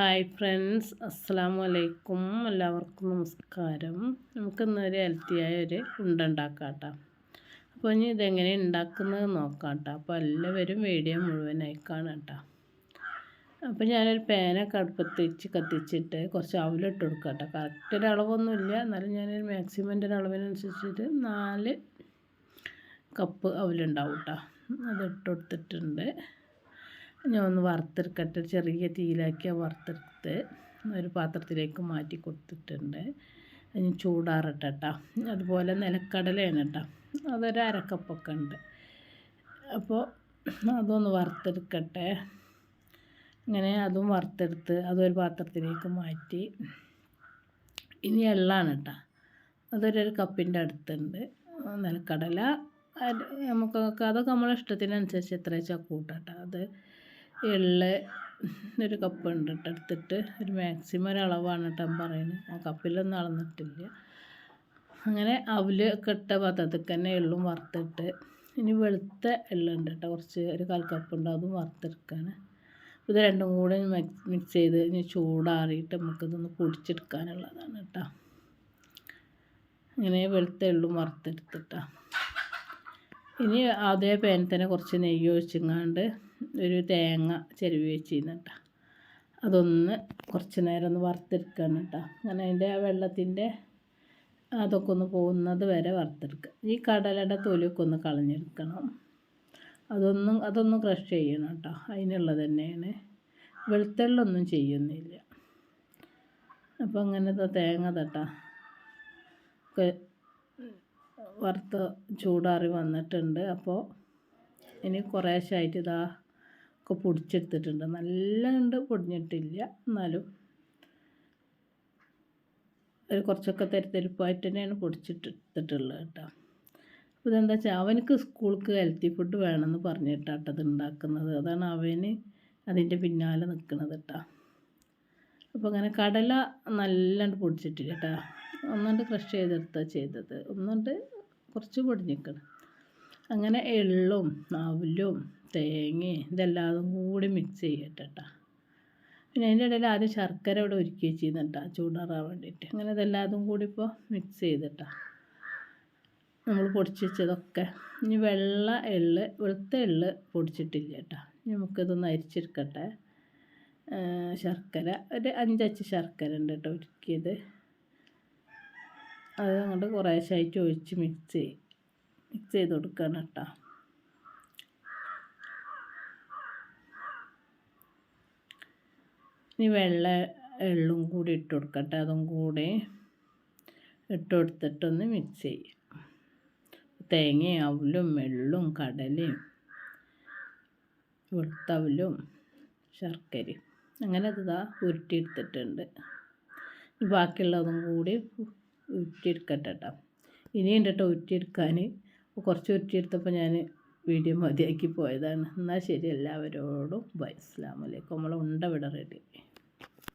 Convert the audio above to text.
Hi friends അസ്സാം വലൈക്കും എല്ലാവർക്കും നമസ്കാരം. നമുക്കിന്ന് ഒരു ഹെൽത്തിയായ ഒരു ഉണ്ട അപ്പോൾ ഇനി ഇതെങ്ങനെ ഉണ്ടാക്കുന്നത് നോക്കാം കേട്ടോ അപ്പോൾ എല്ലാവരും വീഡിയോ മുഴുവനായി കാണാം കേട്ടോ അപ്പോൾ ഞാനൊരു പേനൊക്കെ അടുപ്പത്ത് കത്തിച്ചിട്ട് കുറച്ച് അവലിട്ട് കൊടുക്കാം കേട്ടോ കറക്റ്റ് ഒരു അളവൊന്നുമില്ല എന്നാലും ഞാനൊരു മാക്സിമന്റെ ഒരു അളവിനനുസരിച്ചിട്ട് നാല് കപ്പ് അവലുണ്ടാവും കേട്ടോ അതിട്ട് കൊടുത്തിട്ടുണ്ട്. ഞാൻ ഒന്ന് വറുത്തെടുക്കട്ടെ. ചെറിയ തീയിലാക്കി വറുത്തെടുത്ത് ഒരു പാത്രത്തിലേക്ക് മാറ്റി കൊടുത്തിട്ടുണ്ട്. അതിന് ചൂടാറട്ടെ കേട്ടോ അതുപോലെ നിലക്കടലയാണ് കേട്ടോ അതൊരു അരക്കപ്പൊക്കെ ഉണ്ട്. അപ്പോൾ അതൊന്ന് വറുത്തെടുക്കട്ടെ. അങ്ങനെ അതും വറുത്തെടുത്ത് അതൊരു പാത്രത്തിലേക്ക് മാറ്റി. ഇനി എള്ളാണ് കേട്ടോ അതൊരു കപ്പിന്റെ അടുത്തുണ്ട്. നിലക്കടല നമുക്ക് അതൊക്കെ നമ്മളെ ഇഷ്ടത്തിനനുസരിച്ച് എത്ര വെച്ചാൽ കൂട്ടാം കേട്ടോ അത് എള്ള് ഒരു കപ്പ് ഉണ്ട് കേട്ടോ എടുത്തിട്ട് ഒരു മാക്സിമം ഒരു അളവാണ് കേട്ടോ പറയുന്നത്. ആ കപ്പിലൊന്നും അളന്നിട്ടില്ല. അങ്ങനെ അവൽ കെട്ട പാത്രത്തിൽ തന്നെ എള്ളും വറുത്തിട്ട് ഇനി വെളുത്ത എള്ളുണ്ട് കേട്ടോ. കുറച്ച് ഒരു കാൽ കപ്പ് ഉണ്ട് അതും വറുത്തെടുക്കാൻ ഇത് രണ്ടും കൂടെ മിക്സ് ചെയ്ത് ഇനി ചൂടാറിയിട്ട് നമുക്കിതൊന്ന് പൊടിച്ചെടുക്കാനുള്ളതാണ് കേട്ടോ. ഇങ്ങനെ വെളുത്ത എള്ളും വറുത്തെടുത്തിട്ടാ. ഇനി അതേ പാനിൽ തന്നെ കുറച്ച് നെയ്യ് ഒഴിച്ചിങ്ങാണ്ട് ഒരു തേങ്ങ ചെരുവി വെച്ചിരുന്നിട്ട. അതൊന്ന് കുറച്ച് നേരം ഒന്ന് വറുത്തെടുക്കണം കേട്ടോ അങ്ങനെ അതിന്റെ ആ വെള്ളത്തിന്റെ അതൊക്കെ ഒന്ന് പോകുന്നത് വരെ വറുത്തെടുക്കുക. ഈ കടലയുടെ തൊലിയൊക്കെ ഒന്ന് കളഞ്ഞെടുക്കണം. അതൊന്നും അതൊന്നും ക്രഷ് ചെയ്യണം കേട്ടോ അതിനുള്ളത് തന്നെയാണ്. വെളുത്തുള്ളൊന്നും ചെയ്യുന്നില്ല. അപ്പോൾ അങ്ങനത്തെ തേങ്ങ തട്ടാ. വറുത്ത് ചൂടാറി വന്നിട്ടുണ്ട്. അപ്പോൾ ഇനി കുറേശ്ശായിട്ട് ഇതാ ഒക്കെ പൊടിച്ചെടുത്തിട്ടുണ്ട്. നല്ല ഉണ്ട് പൊടിഞ്ഞിട്ടില്ല. എന്നാലും ഒരു കുറച്ചൊക്കെ തരിത്തരിപ്പായിട്ട് തന്നെയാണ് പൊടിച്ചിട്ടെടുത്തിട്ടുള്ളത് കേട്ടോ. അപ്പോൾ ഇതെന്താ വെച്ചാൽ അവനക്ക് സ്കൂൾക്ക് ഹെൽത്തി ഫുഡ് വേണമെന്ന് പറഞ്ഞിട്ടാട്ടോ അത് ഉണ്ടാക്കുന്നത് അതാണ് അവന് അതിന്റെ പിന്നാലെ നിൽക്കുന്നത് കേട്ടോ അപ്പോൾ അങ്ങനെ കടല നല്ലാണ്ട് പൊടിച്ചിട്ടില്ല കേട്ടോ ഒന്നുകൊണ്ട് ക്രഷ് ചെയ്തെടുത്താണ് ചെയ്തത്. ഒന്നുകൊണ്ട് കുറച്ച് പൊടിഞ്ഞിക്കണം അങ്ങനെ എള്ളും അവലും തേങ്ങയും ഇതെല്ലാതും കൂടി മിക്സ് ചെയ്യട്ടെ പിന്നെ അതിന്റെ ഇടയിൽ ആദ്യം ശർക്കര ഇവിടെ ഒരുക്കി വെച്ചിരുന്നിട്ടാ ചൂടാറാൻ വേണ്ടിയിട്ട്. അങ്ങനെ ഇതെല്ലാതും കൂടി ഇപ്പോൾ മിക്സ് ചെയ്തിട്ടാ നമ്മൾ പൊടിച്ച് വെച്ചതൊക്കെ. ഇനി വെള്ള എള്ള് വെളുത്ത എള്ള് പൊടിച്ചിട്ടില്ല കേട്ടോ നമുക്കിതൊന്ന് അരിച്ചെടുക്കട്ടെ. ശർക്കര. ഒരു അഞ്ചച്ച് ശർക്കര ഉണ്ട് കേട്ടോ ഒരുക്കിയത് അത് അങ്ങോട്ട് കുറേശ്ശായിട്ട് ഒഴിച്ച് മിക്സ് ചെയ്യും മിക്സ് ചെയ്ത് കൊടുക്കണം കേട്ടോ ഇനി വെള്ള എള്ളും കൂടി ഇട്ട് കൊടുക്കട്ടെ അതും കൂടി ഇട്ട് കൊടുത്തിട്ടൊന്ന് മിക്സ് ചെയ്യും തേങ്ങയും അവലും എള്ളും കടലയും വെളുത്തവലും ശർക്കരയും അങ്ങനെ അത് ഇതാ ഉരുട്ടിയെടുത്തിട്ടുണ്ട് ബാക്കിയുള്ളതും കൂടി ഉരുട്ടിയെടുക്കട്ടെ കേട്ടോ ഇനിയുണ്ട് കേട്ടോ ഉരുട്ടിയെടുക്കാൻ കുറച്ച് ഉരുട്ടിയെടുത്തപ്പോൾ ഞാൻ വീഡിയോ മതിയാക്കി പോയതാണ്. എന്നാൽ ശരി എല്ലാവരോടും ബൈ. അസ്ലാമലൈക്കും ഉണ്ട വിട റെഡി.